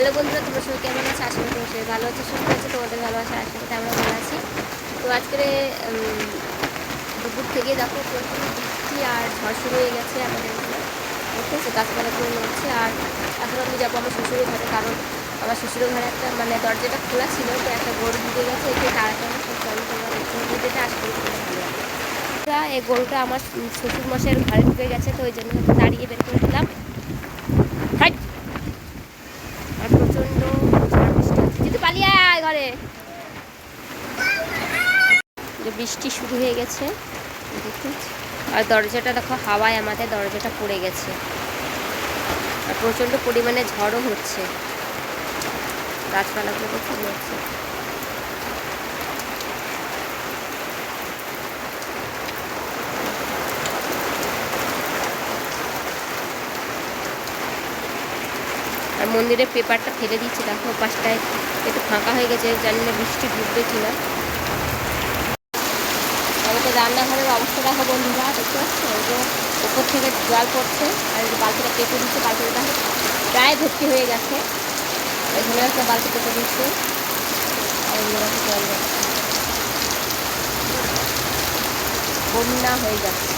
Hello বন্ধুরা, তোমরা সবাই কেমন আছে? আশা করি সবাই ভালো আছে, সুস্থ আছে, তোমাদের ভালোবাসা, আশা করি আমরা ভালো আছি। তো আজকে দুপুর থেকে দেখো প্রচুর বৃষ্টি আর ঝড় শুরু হয়ে গেছে আমাদের ঠিক আছে গাছপালাগুলো নড়ছে আর এখন আমি যাব আমার শ্বশুরের ঘরে, কারণ আমার শ্বশুরের ঘরে একটা মানে দরজাটা খোলা ছিল, তো একটা গরু ঢুকে গেছে এতে তাড়াতাড়ি ভিডিওটা করি ভালো এই গরুটা আমার শ্বশুর মশাইয়ের ঘরে ঢুকে গেছে, তো ওই জন্য দাঁড়িয়ে বের করে দিলাম হাইট! আর প্রচণ্ড ঝড় বৃষ্টি হচ্ছে যদি পালিয়ে আয় ঘরে যে বৃষ্টি শুরু হয়ে গেছে। আর দরজাটা দেখো, হাওয়ায় আমাদের দরজাটা পড়ে গেছে। আর প্রচণ্ড পরিমাণে ঝড়ও হচ্ছে। গাছপালাগুলো দেখে হচ্ছে আর মন্দিরের পেপারটা ফেলে দিচ্ছে, দেখো পাশটায় একটু ফাঁকা হয়ে গেছে, জানি না বৃষ্টি ঢুকবে কিনা। রান্নাঘরের অবস্থা দেখো বন্ধুরা, দেখতে পাচ্ছ? যে উপর থেকে জল পড়ছে, আর বালতিটা কেটে দিচ্ছে, বালতিটা প্রায় ভর্তি হয়ে গেছে। এখানে একটা বালতি কেটে দিচ্ছে। আর জল যাচ্ছে বন্যা হয়ে যাচ্ছে।